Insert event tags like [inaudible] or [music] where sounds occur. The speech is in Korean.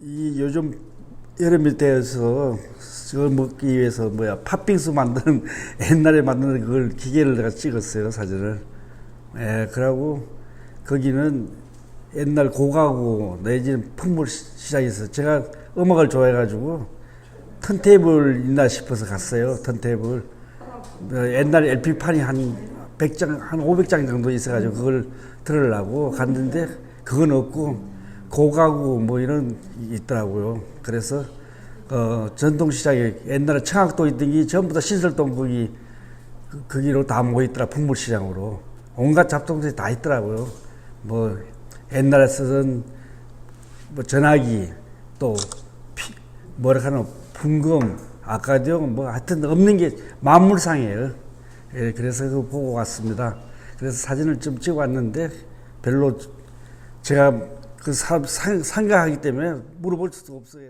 이 요즘 여름이 되어서 그걸 먹기 위해서 뭐야 팥빙수 만드는 [laughs] 옛날에 만드는 그걸 기계를 내가 찍었어요 사진을. 예, 그러고 거기는 옛날 고가구 내지는 풍물 시- 시장에서 제가 음악을 좋아해가지고 턴테이블 있나 싶어서 갔어요 턴테이블. 어, 옛날 LP판이 한 100장, 한 500장 정도 있어가지고 그걸 들으려고 갔는데 그건 없고 고가구 뭐 이런 게 있더라고요. 그래서 어, 전통시장에 옛날에 청학도 있던 게 전부 다 신설동 거기 그, 거기로 다 모였더라 풍물시장으로 온갖 잡동들이 다 있더라고요. 뭐 옛날에 쓰던 뭐 전화기 또 피, 뭐라 하나 분금 아카디움 뭐 하여튼 없는 게 만물상이에요. 예, 그래서 그거 보고 왔습니다. 그래서 사진을 좀 찍어 왔는데 별로 제가 그 사, 상, 상가하기 때문에 물어볼 수도 없어요.